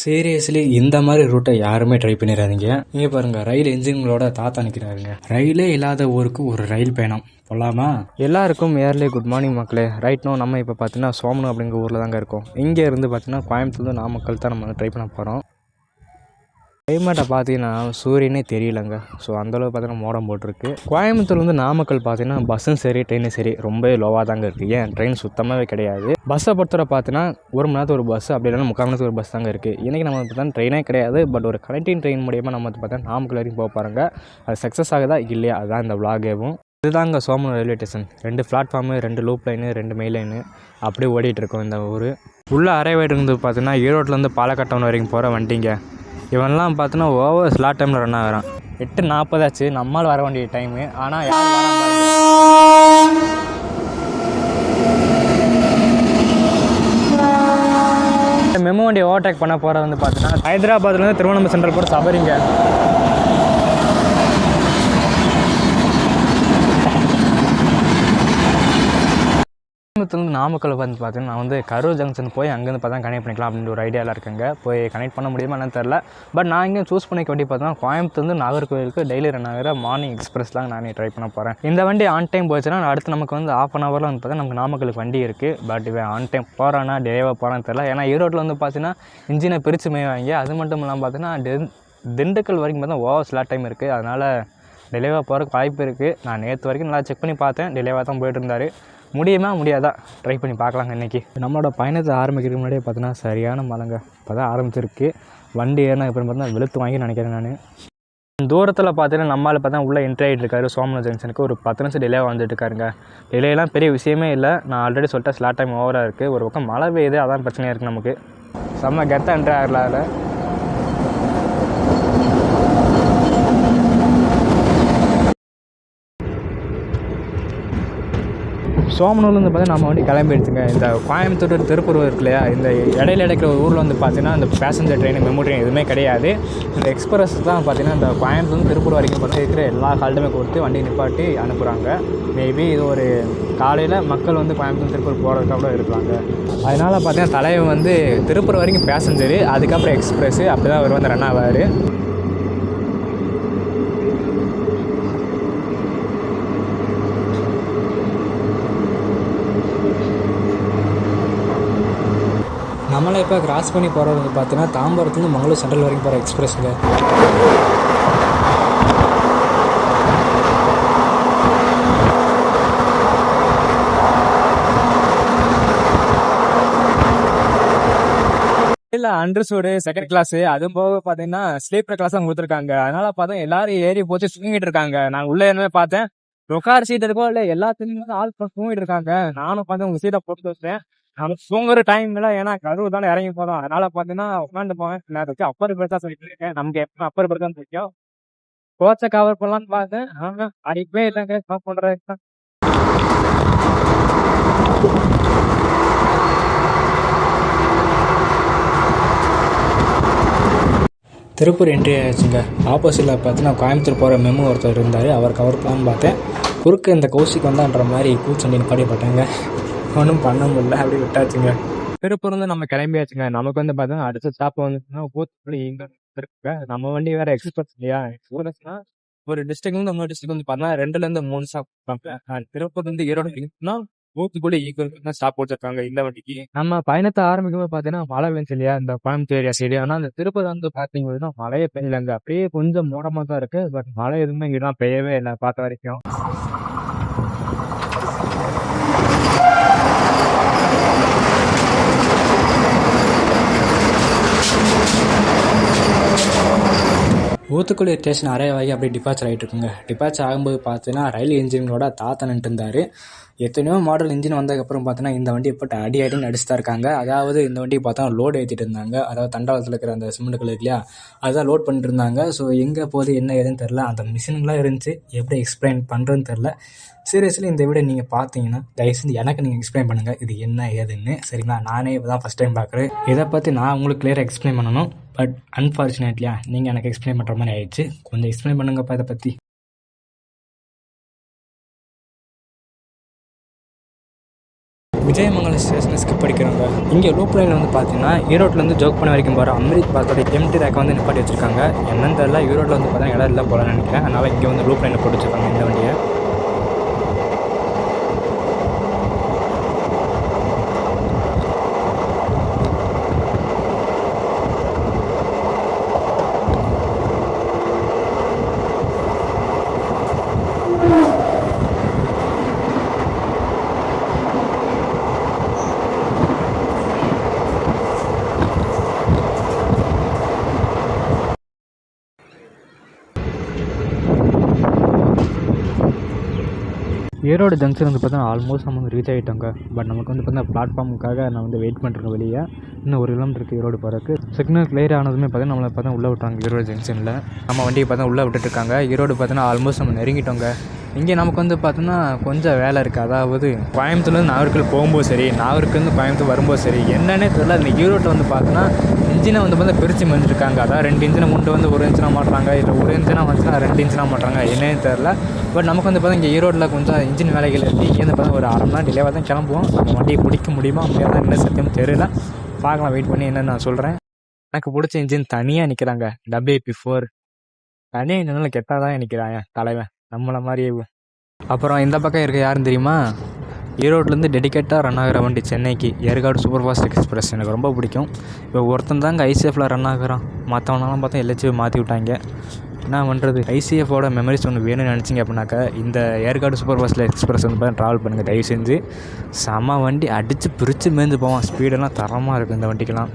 Seriously இந்த மாதிரி ரூட்டை யாருமே ட்ரை பண்ணிடாதீங்க இங்கே பாருங்க ரயில் என்ஜின்களோட தாத்தா நிற்கிறாருங்க ரயிலே இல்லாத ஊருக்கு ஒரு ரயில் பயணம். போகலாமா எல்லாருக்கும் ஏர்லி குட் மார்னிங் மக்களே. ரைட்னோ நம்ம இப்போ பார்த்தீங்கன்னா சோமனு அப்படிங்கிற ஊரில் தாங்க இருக்கோம். இங்கே இருந்து பார்த்தீங்கன்னா கோயம்புத்தூர் நாமக்கல் தான் நம்ம வந்து ட்ரை பண்ண போகிறோம் கிளைமேட்டை பார்த்தீங்கன்னா சூரியனே தெரியலங்க. ஸோ அந்தளவு பார்த்தீங்கன்னா மோடம் போட்டிருக்கு. கோயம்புத்தூர்லேருந்து நாமக்கல் பார்த்தீங்கன்னா பஸ்ஸும் சரி ட்ரெயினும் சரி ரொம்ப லோவாக தாங்க இருக்குது ஏன்? ட்ரெயின் சுத்தமாகவே கிடையாது. பஸ்ஸை பொறுத்தவரை பார்த்தீங்கன்னா ஒரு மணி நேரத்துக்கு ஒரு பஸ் அப்படி இல்லைன்னா முக்கால் மணி ஒரு பஸ் தாங்க இருக்குது இன்றைக்கி நம்ம பார்த்தா ட்ரெயினே கிடையாது. பட் ஒரு கனெக்டிங் ட்ரெயின் மூலியமாக நம்ம பார்த்தா நாமக்கல் வரைக்கும் போக பாருங்க அது சக்ஸஸ் ஆகுதா? இல்லையா? அதுதான் இந்த விளாகேவும் இதுதாங்க சோமன் ரயில்வே ஸ்டேஷன் ரெண்டு பிளாட்ஃபார்மு ரெண்டு லூப் லைனு ரெண்டு மெயில் லைனு அப்படியே ஓடிட்டுருக்கோம் இந்த ஊர். உள்ள அரைவேட் இருந்து பார்த்தீங்கன்னா இருந்து பாலக்கட்டம் வரைக்கும் போகிற வண்டிங்க. இவன்லாம் பார்த்தோன்னா ஓவர் ஸ்லாட் டைமில் ரன் ஆகிறான். எட்டு நாற்பதாச்சு நம்மால் வர வேண்டிய டைமு ஆனால் யார் மெமோ வண்டி ஓவர்டேக் பண்ண போகிறது வந்து பார்த்தீங்கன்னா ஹைதராபாத்லேருந்து திருவண்ணாமலை சென்ட்ரல் போகிற சபரிங்க. கோயம்புத்தூர்லேருந்து நாமக்கல் வந்து பார்த்தீங்கன்னா நான் வந்து கரூர் ஜங்ஷன் போய் அங்கேருந்து பார்த்தா கனெக்ட் பண்ணிக்கலாம் அப்படின்ற ஒரு ஐடியாவில் இருக்கேங்க. போய் கனெக்ட் பண்ண முடியுமா என்னன்னு தெரில பட் நான் இங்கே சூஸ் பண்ணிக்க வண்டி பார்த்தீங்கன்னா கோயம்புத்தூர்ந்து நாகர்கோவிலுக்கு டெய்லி ரன் ஆகிற மார்னிங் எக்ஸ்பிரஸ்லாம் நான் ட்ரை பண்ண போகிறேன் இந்த வண்டி ஆன் டைம் போச்சுன்னா அடுத்து நமக்கு வந்து ஆஃப் அன் ஹவரில் வந்து பார்த்தா நமக்கு நாமக்கலுக்கு வண்டி இருக்குது பட் இவன் ஆன் டைம் போகிறானா டேவாக போகிறான்னு தெரில ஏன்னா ஈரோட்டில் வந்து பார்த்தீங்கன்னா இன்ஜினை பிரித்து மேய்வாங்க அது மட்டும் இல்லாமல் பார்த்தீங்கன்னா டென் திண்டுக்கல் வரைக்கும் பார்த்தா ஓவர் ஸ்லாட் டைம் இருக்குது அதனால் டிலேவாக போகிறதுக்கு வாய்ப்பு இருக்குது நான் நேற்று வரைக்கும் நல்லா செக் பண்ணி பார்த்தேன். டிலேவாக தான் போயிட்டு இருந்தார். முடியுமா? முடியாதா? ட்ரை பண்ணி பார்க்கலாங்க இன்றைக்கி நம்மளோட பயணத்தை ஆரம்பிக்கிறதுக்கு முன்னாடியே பார்த்தீங்கன்னா சரியான மழைங்க. இப்போ தான் ஆரம்பிச்சிருக்கு. வண்டி ஏறினா அப்புறம் பார்த்தா வெளுத்து வாங்கி நினைக்கிறேன் நான். தூரத்தில் பார்த்தீங்கன்னா நம்மளால் பார்த்தா உள்ளே என்ட்ரி ஆகிட்டு இருக்காரு. சோமன ஜங்ஷனுக்கு ஒரு பத்து நிமிஷம் டிலே வந்துட்டு இருக்காருங்க. டிலேலாம் பெரிய விஷயமே இல்லை. நான் ஆல்ரெடி சொல்லிட்டேன் ஸ்லாட் டைம் ஓவராக இருக்குது ஒரு பக்கம் மழை பெய்யுது அதான் பிரச்சனையாக இருக்குது நமக்கு. செம்ம கெத்தாக என்ட்ரி ஆகல அதில். சோமனூர்லேருந்து பார்த்தீங்கன்னா நம்ம வண்டி கிளம்பிடுச்சுங்க. இந்த கோயம்புத்தூர் திருப்பூர் இருக்கு இல்லையா? இந்த இடையில இடைக்கிற ஒரு ஊரில் வந்து பார்த்தீங்கன்னா அந்த பேசஞ்சர் ட்ரெயின் மெமோ ட்ரெயின் எதுவுமே கிடையாது. இந்த எக்ஸ்பிரஸ் தான் பார்த்தீங்கன்னா இந்த கோயம்புத்தூர் திருப்பூர் வரைக்கும் பார்த்தீங்கன்னா இருக்கிற எல்லா ஹால்ட்டுமே கொடுத்து வண்டி நிப்பாட்டி அனுப்புகிறாங்க மேபி இது ஒரு காலையில் மக்கள் வந்து கோயம்புத்தூர் திருப்பூர் போகிறதுக்காக கூட இருப்பாங்க அதனால் பார்த்தீங்கன்னா தலைவன் வந்து திருப்பூர் வரைக்கும் பேசஞ்சரு அதுக்கப்புறம் எக்ஸ்பிரஸ்ஸு அப்படி தான் அவர் வந்து ரன் ஆவார் நம்மளை இப்போ கிராஸ் பண்ணி போகிறது வந்து பார்த்தீங்கன்னா தாம்பரத்துலேருந்து மங்களூர் சென்ட்ரல் வரைக்கும் போகிற எக்ஸ்பிரஸுங்க இல்லை அண்டர்சூடு செகண்ட் கிளாஸ் அதுவும் போக பார்த்தீங்கன்னா ஸ்லீப்பர் கிளாஸ் தான் கொடுத்துருக்காங்க. அதனால பார்த்தா எல்லாரும் ஏறி போச்சு சுங்கிட்டு இருக்காங்க. நான் உள்ள என்ன பார்த்தேன். உட்கார சீட் இருக்கோ இல்லை எல்லாத்துலேயும் ஆள் தூங்கிட்டு இருக்காங்க. நானும் பார்த்து உங்க சீட்டை போட்டு வச்சேன் நம்ம தூங்குற டைம்ல ஏன்னா கருவு தானே இறங்கி போதும் அதனால பாத்தீங்கன்னா உட்காந்து போவேன். நேரத்துக்கு அப்பர் பெருசா சொல்லிட்டு இருக்கேன். நமக்கு எப்ப அப்பர் பெருசா தெரியும்? கோச்சை கவர் பண்ணலாம்னு பார்த்தேன். ஆனா அடிக்கவே இல்லைங்க. கவர் பண்றதுக்கு திருப்பூர் என்ட்ரி ஆயிடுச்சுங்க. ஆப்போசிட்டில் பார்த்தீங்கன்னா கோயம்புத்தூர் போகிற மெமு ஒருத்தர் இருந்தார். அவர் கவர் பண்ணலான்னு பார்த்தேன். குறுக்கு இந்த கௌசிக் வந்தான்ற மாதிரி கூச்சண்டி நிப்பாடி ஒன்றும் பண்ண முடியல. அப்படி விட்டாச்சுங்க. திருப்பூர் வந்து நம்ம கிளம்பியாச்சுங்க. நமக்கு வந்து பார்த்தீங்கன்னா அடுத்த ஸ்டாப் வந்துச்சுன்னா ஊத்துக்குள்ள இங்கே இருக்குங்க நம்ம வண்டி வேற எக்ஸ்பிரஸ் இல்லையா? எக்ஸ்பிரஸ்னா ஒரு டிஸ்ட்ரிக்ட் வந்து நம்ம டிஸ்ட்ரிக்ட் வந்து பார்த்தா ரெண்டுல இருந்து மூணு ஸ்டாப் திருப்பூர் வந்து ஈரோடு வரைக்கும்னா ஊத்துக்குள்ள ஈக்குவல் ஸ்டாப் போட்டுருக்காங்க இந்த வண்டிக்கு. நம்ம பயணத்தை ஆரம்பிக்கும் போது பார்த்தீங்கன்னா மழை பெஞ்சு இல்லையா? இந்த கோயம்புத்தூர் ஏரியா சைடு ஆனால் அந்த திருப்பதி வந்து பார்த்தீங்கன்னா மழையே பெய்யலங்க. அப்படியே கொஞ்சம் மூடமாக தான் இருக்கு. பட் மழை எதுவுமே இங்கெல்லாம் பெய்யவே இல்லை பார்த்த வரைக்கும். Thank you. ஊத்துக்குழி ஸ்டேஷன் அரைவாகி அப்படியே டிபாச்சர் ஆகிட்டு இருக்குங்க டிபாச்சர் ஆகும்போது பார்த்தீங்கன்னா ரயில் இன்ஜின்களோட தாத்தா இருந்தார் எத்தனையோ மாடல் இன்ஜின் வந்ததுக்கப்புறம் பார்த்தீங்கன்னா இந்த வண்டி இப்போ அடி அடின்னு தான் இருக்காங்க. அதாவது இந்த வண்டி பார்த்தா லோடு ஏற்றிட்டு இருந்தாங்க. அதாவது தண்டவாளத்தில் இருக்கிற அந்த சிமெண்ட் கல் இல்லையா? அதுதான் லோட் பண்ணிட்டு இருந்தாங்க. ஸோ எங்கே போகுது என்ன ஏதுன்னு தெரில அந்த மிஷின்லாம் இருந்துச்சு. எப்படி எக்ஸ்பிளைன் பண்ணுறதுன்னு தெரில சீரியஸ்லி இந்த வீடியோ நீங்கள் பார்த்தீங்கன்னா தயவு செஞ்சு எனக்கு நீங்கள் எக்ஸ்பிளைன் பண்ணுங்கள் இது என்ன ஏதுன்னு. சரிங்களா? நானே இப்போ தான் ஃபஸ்ட் டைம் பார்க்குறேன். இதை பற்றி நான் உங்களுக்கு கிளியராக எக்ஸ்பிளைன் பண்ணணும். பட் அன்ஃபார்ச்சுனேட்லியா நீங்கள் எனக்கு எக்ஸ்பிளைன் பண்ணுற மாதிரி ஆயிடுச்சு. கொஞ்சம் எக்ஸ்பிளைன் பண்ணுங்கப்பா இதை பற்றி விஜயமங்கலம் ஸ்டேஷனை ஸ்கிப் படிக்கிறாங்க இங்கே லூப் லைனில் வந்து பார்த்தீங்கன்னா ஈரோட்லேருந்து ஜோக் பண்ண வரைக்கும் போகிற அம்ரித் பாத்தோட எம்டி ரேக்கை வந்து நிப்பாட்டி வச்சிருக்காங்க. என்னன்னு தெரியல ஈரோட்டில் வந்து பார்த்தீங்கன்னா இடம் இல்லை போகலான்னு நினைக்கிறேன். அதனால் இங்கே வந்து லூப் லைனில் போட்டு வச்சிருக்காங்க. இந்த வண்டி. ஈரோடு ஜங்ஷன் வந்து பார்த்தா ஆல்மோஸ்ட் நம்ம வந்து ரீச் ஆகிட்டோங்க பட் நமக்கு வந்து பார்த்தீங்கன்னா பிளாட்ஃபார்முக்காக நான் வந்து வெயிட் பண்ணிருக்கேன் வெளியே. இன்னும் ஒரு கிலோமீட்டருக்கு ஈரோடு போகிறக்கு சிக்னல் கிளியர் ஆனதுமே பார்த்தீங்கன்னா நம்மளை பார்த்தா உள்ளே விட்டாங்க ஈரோடு ஜங்ஷனில் நம்ம வண்டியை பார்த்தா உள்ளே விட்டுட்டு இருக்காங்க. ஈரோடு பார்த்தீங்கன்னா ஆல்மோஸ்ட் நம்ம நெருங்கிட்டோங்க. இங்கே நமக்கு வந்து பார்த்தோன்னா கொஞ்சம் வேலை இருக்குது அதாவது கோயம்புத்தூர்லேருந்து நாகர்கோவில் போகும்போது சரி நாகர்கோவிலேருந்து கோயம்புத்தூர் வரும்போது சரி என்னன்னே தெரியல. அந்த ஈரோட்டில் வந்து பார்த்தோன்னா இன்ஜினை வந்து பார்த்தா பிரித்து மறிஞ்சிருக்காங்க அதான் ரெண்டு இன்ஜினை கொண்டு வந்து ஒரு இன்ஜினாக மாட்டுறாங்க இல்லை ஒரு இன்ஜினாக வந்துச்சுன்னா ரெண்டு இன்ஜினாக மாட்டுறாங்க என்னன்னு தெரில பட் நமக்கு வந்து பார்த்தா இங்கே ஈரோட்டில் கொஞ்சம் இன்ஜின் வேலைகள் இருக்குது இங்கேருந்து பார்த்தா ஒரு அரை மணி நேரம் டிலேவாக தான் கிளம்புவோம். நம்ம வண்டியை பிடிக்க முடியுமா முடியாதா என்ன சத்தியம் தெரியல. பார்க்கலாம் வெயிட் பண்ணி என்னென்னு நான் சொல்கிறேன் எனக்கு பிடிச்ச இன்ஜின் தனியாக நிற்கிறாங்க டபிள்யூபி ஃபோர் தனியாக நின்னால கெட்டால் தான் நிற்கிறாங்க தலைவன். நம்மளை மாதிரியே அப்புறம் இந்த பக்கம் இருக்க யாருன்னு தெரியுமா? ஈரோட்லேருந்து டெடிக்கேட்டாக ரன் ஆகிற வண்டி சென்னைக்கு ஏற்காடு சூப்பர் ஃபாஸ்ட் எக்ஸ்பிரஸ். எனக்கு ரொம்ப பிடிக்கும். இப்போ ஒருத்தன் தாங்க ஐசிஎஃப்பில் ரன் ஆகுறான். மற்றவனெல்லாம் பார்த்தா எல்ஹெச்சி மாற்றி விட்டாங்க. என்ன பண்ணுறது ஐசிஎஃபோட மெமரிஸ் ஒன்று வேணும்னு நினச்சிங்க அப்படின்னாக்கா இந்த ஏற்காடு சூப்பர் ஃபாஸ்ட்டில் எக்ஸ்பிரஸ் வந்து பார்த்தா ட்ராவல் பண்ணுங்கள் தயவு செஞ்சு. செம வண்டி அடித்து பிரித்து மேய்ந்து போவான். ஸ்பீடெல்லாம் தரமாக இருக்குது இந்த வண்டிக்கெல்லாம்.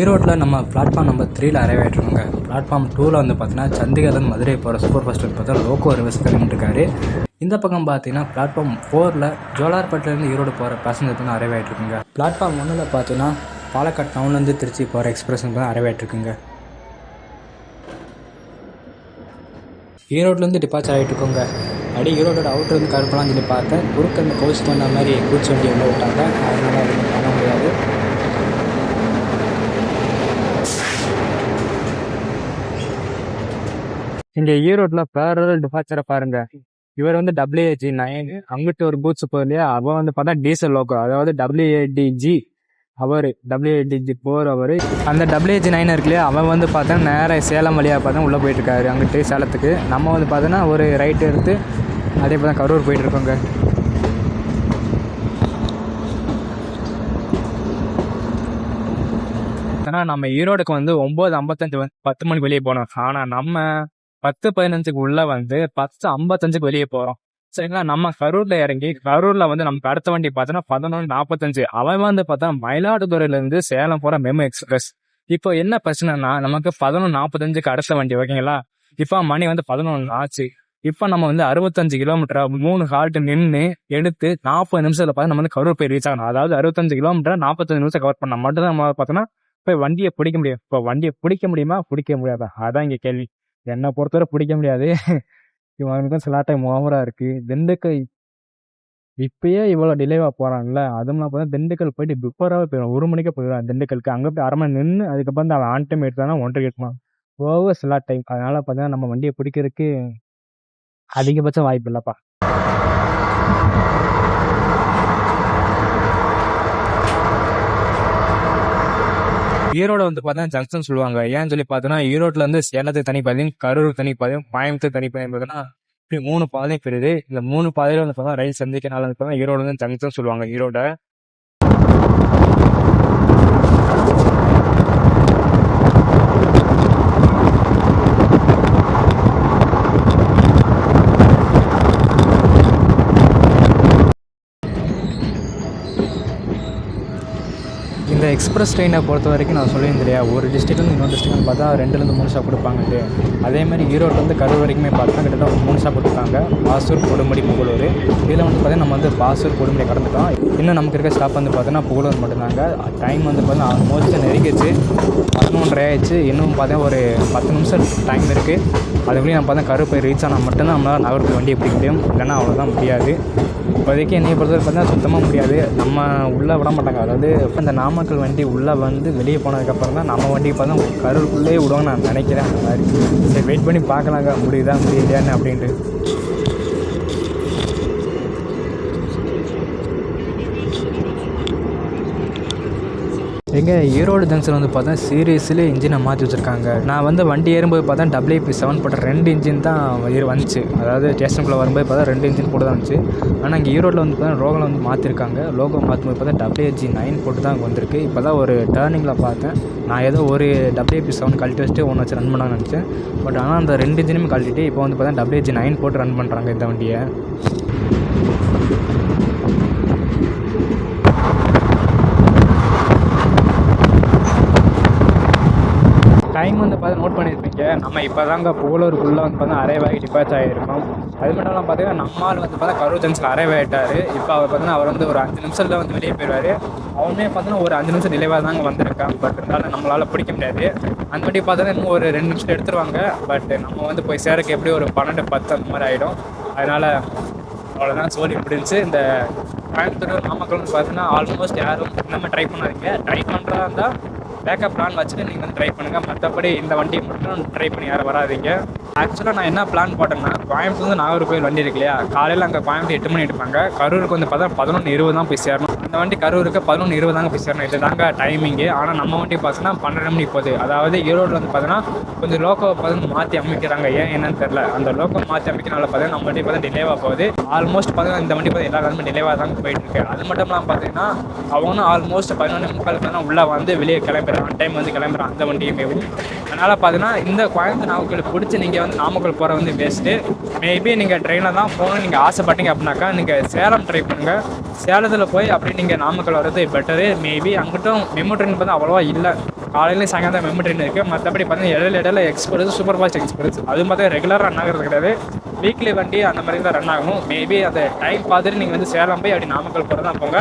ஈரோட்டில் நம்ம பிளாட்ஃபார்ம் நம்பர் த்ரீல அரைவ் ஆகிட்ருக்கோங்க பிளாட்ஃபார்ம் டூவில் வந்து பார்த்தீங்கன்னா சண்டிகர்லேருந்து மதுரை போகிற சூப்பர் ஃபாஸ்ட் பார்த்தா லோக்கோ ரிவர்ஸ் இருக்காரு. இந்த பக்கம் பார்த்தீங்கன்னா பிளாட்ஃபார்ம் ஃபோரில் ஜோலார்பேட்டிலேருந்து ஈரோடு போகிற பேசஞ்சர் வந்து அரைவ் ஆகிட்ருக்குங்க பிளாட்ஃபார்ம் ஒன்றில் பார்த்தீங்கன்னா பாலக்காட் டவுன்லேருந்து திருச்சி போகிற எக்ஸ்பிரஸ் வந்து அரைவ் ஆகிட்ருக்குங்க ஈரோட்லேருந்து டிபார்ச்சர் ஆகிட்டு இருக்கோங்க அடி ஈரோடோட அவுட்டர் வந்து கருப்பலாம் சொல்லி பார்த்தேன். குறுக்க அந்த கோஸ்ட் பண்ண மாதிரி கூச்சி வண்டி உள்ள விட்டாங்க. அதனால அது ஒண்ணும் பண்ண முடியாது இங்கே ஈரோட்டில் பேரல் டிபார்ச்சரை பாருங்க. இவர் வந்து டபிள்யூஏஜி நைன் அங்கிட்டு ஒரு பூத்ஸ் போகுது இல்லையா? அவன் வந்து பார்த்தா டீசல் லோக்கோ அதாவது டபிள்யூஏடிஜி அவர் டபிள்யூஏடிஜி போர் அவர். அந்த டபிள்யூஹெச் நைன் இருக்கு இல்லையா? அவன் வந்து பார்த்தா நேராக சேலம் வழியாக பார்த்தா உள்ளே போயிட்டு இருக்காரு அங்கிட்டு சேலத்துக்கு. நம்ம வந்து பார்த்தோன்னா ஒரு ரைட் எடுத்து அதே போல் கரூர் போயிட்டு இருக்கோங்க. ஏன்னா நம்ம ஈரோடுக்கு வந்து ஒம்பது ஐம்பத்தஞ்சு பத்து மணிக்கு வெளியே போனோம். ஆனால் நம்ம பத்து பதினஞ்சுக்கு உள்ள வந்து பத்து ஐம்பத்தஞ்சுக்கு வெளியே போகிறோம் சரிங்களா? நம்ம கரூர்ல இறங்கி கரூர்ல வந்து நமக்கு அடுத்த வண்டி பார்த்தோன்னா பதினொன்று நாற்பத்தஞ்சு அவன் வந்து பார்த்தா மயிலாடுதுறையில இருந்து சேலம் போற மெமோ எக்ஸ்பிரஸ். இப்போ என்ன பிரச்சனைனா நமக்கு பதினொன்று நாற்பத்தஞ்சுக்கு அடுத்த வண்டி ஓகேங்களா? இப்போ மணி வந்து பதினொன்று ஆச்சு. இப்போ நம்ம வந்து அறுபத்தஞ்சு கிலோமீட்டரா மூணு ஹால்ட் நின்று எடுத்து நாற்பது நிமிஷத்துல பார்த்தா நம்ம வந்து கரூர் போய் ரீச் ஆகணும். அதாவது அறுபத்தஞ்சு கிலோமீட்டர் நாற்பத்தஞ்சு நிமிஷம் கவர் பண்ண மட்டும் தான் நம்ம பார்த்தோன்னா போய் வண்டியை பிடிக்க முடியும். இப்போ வண்டியை பிடிக்க முடியுமா? பிடிக்க முடியாதா? அதான் இங்கே கேள்வி. என்னை பொறுத்தவரை பிடிக்க முடியாது. இவனுக்கும் சில டைம் ஓவராக இருக்குது திண்டுக்கல் இப்பயே இவ்வளோ டிலேவாக போகிறான்ல அதுவும் நான் பார்த்தா திண்டுக்கல் போயிட்டு பிஃபோராகவே போயிடும் ஒரு மணிக்கே போயிடுவான் திண்டுக்கலுக்கு. அங்கே போய் அரை மணி நின்று அதுக்கப்புறம் தான் அவன் ஆன் டைம் எடுத்தானா ஒன்றரை எடுப்பான் ஓவர் சில டைம் அதனால் பார்த்தீங்கன்னா நம்ம வண்டியை பிடிக்கிறதுக்கு அதிகபட்சம் வாய்ப்பு இல்லைப்பா. ஈரோடு வந்து பார்த்தா ஜங்ஷன் சொல்லுவாங்க. ஏன்னு சொல்லி பார்த்தோன்னா ஈரோட்ல இருந்து சேலத்துக்கு தனி பாதையும் கரூர் தனி பாதையும் கோயம்புத்தூர் தனி பாதையும் பார்த்தோன்னா இப்படி மூணு பாதையும் பெறுது இந்த மூணு பாதையில வந்து பார்த்தா ரயில் சந்திக்கனால வந்து பார்த்தா ஈரோடு வந்து ஜங்ஷன் சொல்லுவாங்க ஈரோட. எக்ஸ்பிரஸ் ட்ரெயினை பொறுத்த வரைக்கும் நான் சொல்லியிருந்தேன் இல்லையா? ஒரு டிஸ்ட்ரிக்ட்லேருந்து இன்னொரு டிஸ்ட்ரிக்ட்னு பார்த்தா ரெண்டுலேருந்து மூணு ஷாப் கொடுப்பாங்கட்டு அதே மாதிரி ஈரோட்லேருந்து கரூர் வரைக்குமே பார்த்தா கிட்டத்தட்ட ஒரு மூணு ஷாப் கொடுத்துருக்காங்க. பாசூர் கொடுமுடி புகழூர் இதில் வந்து பார்த்தீங்கன்னா நம்ம வந்து பாசூர் கொடுமுடி கடந்துட்டோம். இன்னும் நமக்கு இருக்க ஸ்டாப் வந்து பார்த்தோன்னா புகழூர் மட்டும்தாங்க. டைம் வந்து பார்த்தீங்கன்னா ஆல்மோஸ்ட் நெருங்கிச்சு பதினொன்றரை ஆயிடுச்சு. இன்னும் பார்த்தா ஒரு பத்து நிமிஷம் டைம் இருக்குது அதுக்குள்ளேயும் நம்ம பார்த்தா கரூர் போய் ரீச் ஆனால் மட்டும்தான் நம்மளால் நகருக்கு வண்டியை பிடிக்க முடியும். இல்லைன்னா அவ்வளோதான் முடியாது. இப்போதைக்கு என்னைய பொறுத்தவரை பார்த்தா சுத்தமாக முடியாது. நம்ம உள்ளே விட மாட்டாங்க. அதாவது இந்த நாமக்கல் வண்டி உள்ளே வந்து வெளியே போனதுக்கப்புறம் தான் நம்ம வண்டியை பார்த்தா கரூருக்குள்ளேயே விடுவோம்னு நான் நினைக்கிறேன் அந்த மாதிரி. சரி வெயிட் பண்ணி பார்க்கலாங்க. முடியுதா முடியலையான்னு அப்படின்ட்டு. எங்க ஈரோடு ஜங்ஷன் வந்து பார்த்தா சீரியஸ்லி இன்ஜினை மாற்றி வச்சுருக்காங்க. நான் வந்து வண்டி ஏறும்போது பார்த்தா டபிள்யூபி செவன் போட்ட ரெண்டு இன்ஜின் தான் இரு- வந்துச்சு. அதாவது ஸ்டேஷனுக்குள்ளே வரும்போது பார்த்தா ரெண்டு இன்ஜின் போட்டு தான் வந்துச்சு. ஆனால் இங்கே ஈரோட்டில் வந்து பார்த்தா ரோகில் வந்து மாற்றிருக்காங்க லோகோ மாற்றும்போது பார்த்தா டபிள்யூஜி நைன் போட்டு தான் வந்திருக்கு. இப்போ தான் ஒரு டேர்னிங்கில் பார்த்தேன். நான் ஏதோ ஒரு டபிள்யூபி செவன் கழட்டி வச்சுட்டு ஒன்று வச்சு ரன் பண்ணான்னு நினச்சேன். பட் ஆனால் அந்த ரெண்டு இன்ஜினுமே கழட்டிட்டு இப்போ வந்து பார்த்தா டபிள்யூஜி நைன் போட்டு ரன் பண்ணுறாங்க இந்த வண்டியை டைம் வந்து பார்த்து நோட் பண்ணியிருப்பீங்க. நம்ம இப்போ தாங்க புகழூருக்குள்ளே வந்து பார்த்தீங்கன்னா அரைவாகி டிபாச் ஆகிருக்கோம் அது மட்டும் இல்லாமல் பார்த்தீங்கன்னா நம்மால் வந்து பார்த்தா கரூர் ஜங்ஷன் அரைவாயிட்டார் இப்போ அவர் பார்த்தீங்கன்னா அவர் வந்து ஒரு அஞ்சு நிமிஷத்தில் வந்து வெளியே போயிடுவார் அவனே பார்த்தீங்கன்னா ஒரு அஞ்சு நிமிஷம் நிலைவாக தாங்க வந்திருக்கான். பட் இருந்தாலும் நம்மளால் பிடிக்க முடியாது. அந்த வண்டி பார்த்தீங்கன்னா இன்னும் ஒரு ரெண்டு நிமிஷம் எடுத்துருவாங்க. பட் நம்ம வந்து போய் சேரக்கு எப்படி ஒரு பன்னெண்டு பத்து அந்த மாதிரி ஆகிடும் அதனால் அவ்வளோதான் சோழி முடிஞ்சு. இந்த கோயம்புத்தூர் நாமக்கல் பார்த்தீங்கன்னா ஆல்மோஸ்ட் யாரும் நம்ம ட்ரை பண்ணாதீங்க. ட்ரை பண்ணுறதா இருந்தால் பேக்கப் பிளான் வச்சுட்டு நீங்கள் வந்து ட்ரை பண்ணுங்கள் மற்றபடி இந்த வண்டியை மட்டும் ட்ரை பண்ணி யாரும் வராதீங்க. ஆக்சுவலாக நான் என்ன பிளான் போட்டேன்னா கோயம்புத்தூர் வந்து நாகர்கோவில் வண்டி இருக்கு இல்லையா? காலையில் அங்கே கோயம்புத்தூர் எட்டு மணி எடுப்பாங்க கரூருக்கு வந்து பார்த்தா பதினொன்று இருபது தான் போய் சேரணும். இந்த வண்டி கரூருக்கு பதினொன்று இருபது தாங்க போய் சேரணும். இது தாங்க டைமிங்கு ஆனால் நம்ம வண்டி பார்த்தீங்கன்னா பன்னெண்டு மணி போகுது. அதாவது ஈரோட்டில் வந்து பார்த்தீங்கன்னா கொஞ்சம் லோக்கோ பார்த்து மாற்றி அமைக்கிறாங்க. ஏன் என்னன்னு தெரில அந்த லோக்கோ மாற்றி அமைக்கிறனால பார்த்தீங்கன்னா நம்ம வண்டி பார்த்தா டிலேவாக போகுது. ஆல்மோஸ்ட் பார்த்தீங்கன்னா இந்த வண்டி பார்த்து எல்லா காலமும் டிலேவாக தாங்க போயிட்டு இருக்கு. அது மட்டும் இல்லாமல் பார்த்தீங்கன்னா அவனும் ஆல்மோஸ்ட் பதினொன்று முக்கால் பார்த்தீங்கன்னா உள்ளே வந்து வெளியே கிளம்புறான் டைம் வந்து கிளம்புறான் அந்த வண்டியுமே அதனால் பார்த்தீங்கன்னா இந்த கோயம்புத்தூர் நாமக்கல் பிடிச்சி நீங்கள் வந்து நாமக்கல் போகிற வந்து பெஸ்ட்டு மேபி நீங்கள் ட்ரெயினில் தான் போகணும்னு நீங்கள் ஆசைப்பட்டீங்க அப்படின்னாக்கா நீங்கள் சேலம் ட்ரை பண்ணுங்கள் சேலத்தில் போய் அப்படி நீங்கள் நாமக்கல் வர்றது பெட்டரு மேபி அங்கிட்டும் மெமோ ட்ரெயின் பார்த்தா அவ்வளோவா இல்லை. காலையில சாயங்காலம் மெமோ ட்ரெயின் இருக்குது மற்றபடி பார்த்தீங்கன்னா இடையில இடையில எக்ஸ்பிரஸ் சூப்பர் ஃபாஸ்ட் எக்ஸ்பிரஸ் அது பார்த்தா ரெகுலராக ரன் ஆகிறது கிடையாது. வீக்லி வண்டி அந்த மாதிரி தான் ரன் ஆகும். மேபி அந்த டைம் பார்த்துட்டு நீங்கள் வந்து சேலம் போய் அப்படி நாமக்கல் போகிறதா போங்க.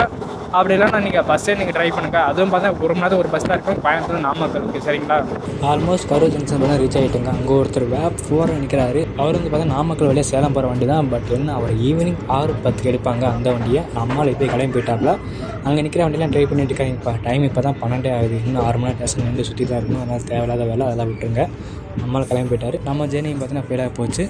அப்படி இல்லைன்னா நீங்கள் பஸ்ஸே நீங்கள் ட்ரை பண்ணுங்கள் அதுவும் பார்த்தா ஒரு மணி நேரம் ஒரு பஸ் தான் இருக்கும். கோயம்புத்தூர் நாமக்கலுக்கு சரிங்களா? ஆல்மோஸ்ட் கரூர் ஜங்ஷன் தான் ரீச் ஆகிட்டுங்க அங்கே ஒருத்தர் வேப் ஃபோர் நிற்கிறாரு அவர் வந்து பார்த்தா நாமக்கல் வழியாக சேலம் போகிற வண்டி தான். பட் என்ன அவர் ஈவினிங் ஆறு பத்துக்கு எடுப்பாங்க அந்த வண்டியை. நம்மளால் இப்போ கிளம்பி போயிட்டாப்ல. அங்கே நிற்கிற வண்டியெலாம் ட்ரை பண்ணிட்டு இருக்காங்க இப்போ டைம் இப்போ தான் பன்னெண்டே ஆகுது. இன்னும் ஆறு மணி நேரம் ஸ்டேஷன் நின்று சுற்றி தான் இருக்கணும். அதனால் தேவையில்லாத வேலை அதெல்லாம் விட்டுருங்க. நம்மளால் கிளம்பி போயிட்டாரு. நம்ம ஜேர்னி பார்த்தீங்கன்னா ஃபெயிலாக போச்சு.